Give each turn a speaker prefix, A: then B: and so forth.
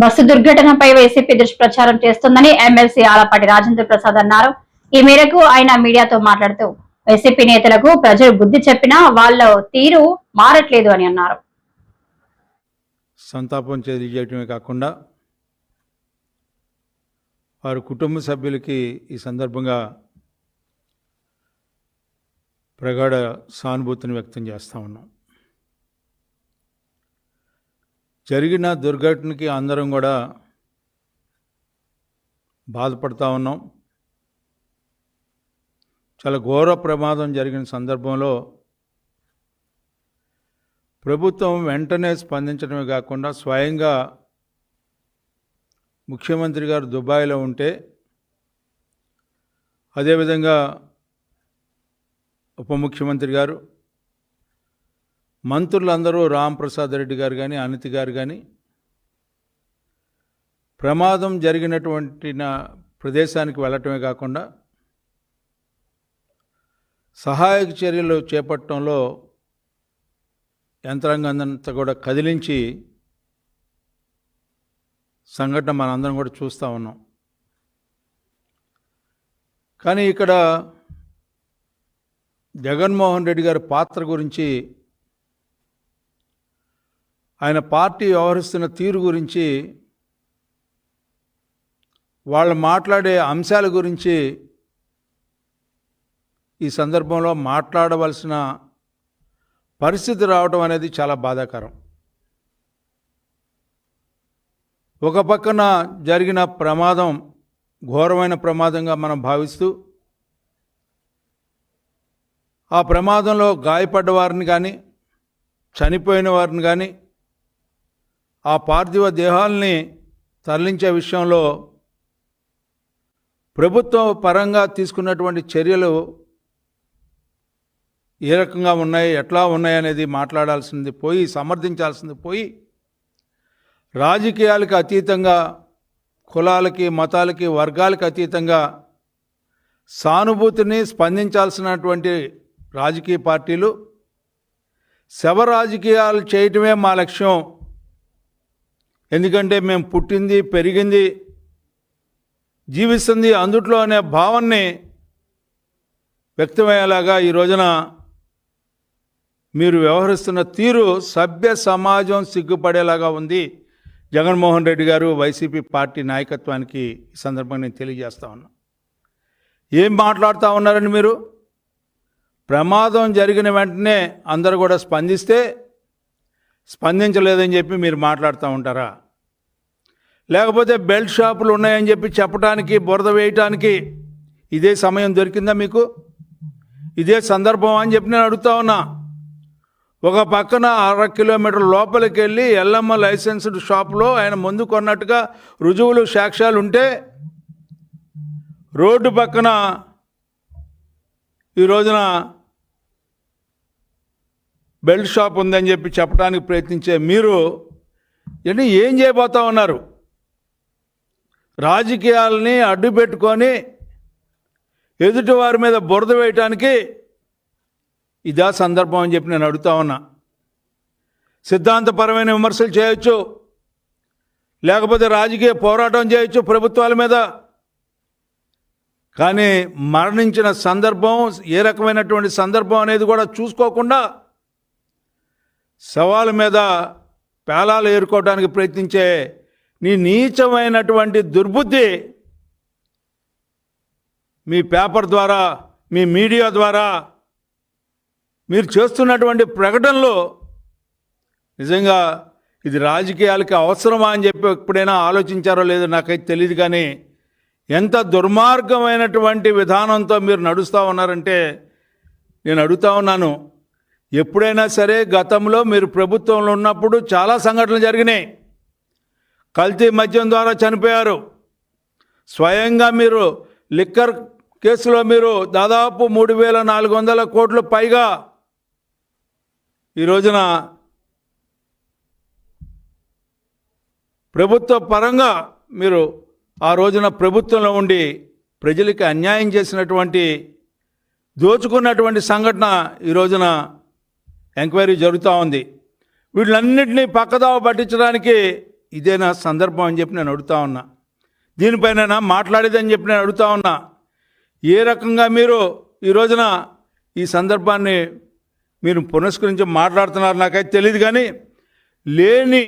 A: Bus దుర్ఘటనపై YCP దుష్ప్రచారం చేస్తుందని MLC Alapati Rajendra Prasad అన్నారు. ఈ మేరకు ఆయన మీడియాతో మాట్లాడుతూ వైసీపీ నేతలకు ప్రజలు బుద్ధి చెప్పినా వాళ్ళ తీరు మారట్లేదు అని అన్నారు.
B: సంతాపం తెలియజేయటమే కాకుండా వారి కుటుంబ సభ్యులకి ఈ సందర్భంగా ప్రగాఢ సానుభూతిని వ్యక్తం చేస్తూ ఉన్నాం. జరిగిన దుర్ఘటనకి అందరం కూడా బాధపడతా ఉన్నాం. చాలా ఘోర ప్రమాదం జరిగిన సందర్భంలో ప్రభుత్వం వెంటనే స్పందించడమే కాకుండా స్వయంగా ముఖ్యమంత్రి గారు దుబాయ్లో ఉంటే అదేవిధంగా ఉప ముఖ్యమంత్రి గారు మంత్రులందరూ రాంప్రసాద్ రెడ్డి గారు కానీ అనితి గారు కానీ ప్రమాదం జరిగినటువంటి ప్రదేశానికి వెళ్ళటమే కాకుండా సహాయక చర్యలు చేపట్టడంలో యంత్రాంగంతా కూడా కదిలించి సంఘటన మనందరం కూడా చూస్తూ ఉన్నాం. కానీ ఇక్కడ జగన్మోహన్ రెడ్డి గారి పాత్ర గురించి ఆయన పార్టీ వ్యవహరిస్తున్న తీరు గురించి వాళ్ళు మాట్లాడే అంశాల గురించి ఈ సందర్భంలో మాట్లాడవలసిన పరిస్థితి రావడం అనేది చాలా బాధాకరం. ఒక పక్కన జరిగిన ప్రమాదం ఘోరమైన ప్రమాదంగా మనం భావిస్తూ ఆ ప్రమాదంలో గాయపడ్డ వారిని కానీ చనిపోయిన వారిని కానీ ఆ పార్థివ దేహాల్ని తరలించే విషయంలో ప్రభుత్వ పరంగా తీసుకున్నటువంటి చర్యలు ఏ రకంగా ఉన్నాయి ఎట్లా ఉన్నాయి అనేది మాట్లాడాల్సింది పోయి సమర్థించాల్సింది పోయి రాజకీయాలకు అతీతంగా కులాలకి మతాలకి వర్గాలకి అతీతంగా సానుభూతిని స్పందించాల్సినటువంటి రాజకీయ పార్టీలు శవ రాజకీయాలు చేయటమే మా లక్ష్యం. ఎందుకంటే మేము పుట్టింది పెరిగింది జీవిస్తుంది అందుట్లో అనే భావాన్ని వ్యక్తమయ్యేలాగా ఈ రోజున మీరు వ్యవహరిస్తున్న తీరు సభ్య సమాజం సిగ్గుపడేలాగా ఉంది. జగన్మోహన్ రెడ్డి గారు వైసీపీ పార్టీ నాయకత్వానికి ఈ సందర్భంగా నేను తెలియజేస్తా ఉన్నా. ఏం మాట్లాడుతూ ఉన్నారండి మీరు? ప్రమాదం జరిగిన వెంటనే అందరూ కూడా స్పందిస్తే స్పందించలేదని చెప్పి మీరు మాట్లాడుతూ ఉంటారా? లేకపోతే బెల్ట్ షాపులు ఉన్నాయని చెప్పి చెప్పడానికి బురద వేయటానికి ఇదే సమయం దొరికిందా మీకు? ఇదే సందర్భం అని చెప్పి నేను అడుగుతా ఉన్నా. ఒక పక్కన అర కిలోమీటర్ లోపలికి వెళ్ళి ఎల్లమ్మ లైసెన్స్డ్ షాప్లో ఆయన ముందు కొన్నట్టుగా రుజువులు సాక్ష్యాలు ఉంటే రోడ్డు పక్కన ఈ రోజున బెల్ట్ షాప్ ఉందని చెప్పి చెప్పడానికి ప్రయత్నించే మీరు అంటే ఏం చేయబోతా ఉన్నారు? రాజకీయాలని అడ్డు పెట్టుకొని ఎదుటి వారి మీద బురద వేయటానికి ఇదా సందర్భం అని చెప్పి నేను అడుగుతా ఉన్నా. సిద్ధాంతపరమైన విమర్శలు చేయొచ్చు లేకపోతే రాజకీయ పోరాటం చేయొచ్చు ప్రభుత్వాల మీద. కానీ మరణించిన సందర్భం ఏ రకమైనటువంటి సందర్భం అనేది కూడా చూసుకోకుండా సవాల్ మీద పేలాలు ఏరుకోవడానికి ప్రయత్నించే నీ నీచమైనటువంటి దుర్బుద్ధి మీ పేపర్ ద్వారా మీ మీడియా ద్వారా మీరు చేస్తున్నటువంటి ప్రకటనలు నిజంగా ఇది రాజకీయాలకి అవసరమా అని చెప్పి ఎప్పుడైనా ఆలోచించారో లేదో నాకైతే తెలియదు కానీ ఎంత దుర్మార్గమైనటువంటి విధానంతో మీరు నడుస్తూ ఉన్నారంటే నేను అడుగుతా ఉన్నాను. ఎప్పుడైనా సరే గతంలో మీరు ప్రభుత్వంలో ఉన్నప్పుడు చాలా సంఘటనలు జరిగినాయి. కల్తీ మద్యం ద్వారా చనిపోయారు. స్వయంగా మీరు లిక్కర్ కేసులో మీరు దాదాపు మూడు వేల నాలుగు వందల కోట్లు పైగా ఈ రోజున ప్రభుత్వ పరంగా మీరు ఆ రోజున ప్రభుత్వంలో ఉండి ప్రజలకి అన్యాయం చేసినటువంటి దోచుకున్నటువంటి సంఘటన ఈ రోజున ఎంక్వైరీ జరుగుతూ ఉంది. వీళ్ళన్నింటినీ పక్కదావ పట్టించడానికి ఇదేనా సందర్భం అని చెప్పి నేను అడుగుతా ఉన్నా. దీనిపైన మాట్లాడేదని చెప్పి నేను అడుగుతా ఉన్నా. ఏ రకంగా మీరు ఈ రోజున ఈ సందర్భాన్ని మీరు పునస్కరించి మాట్లాడుతున్నారు నాకైతే తెలియదు కానీ లేని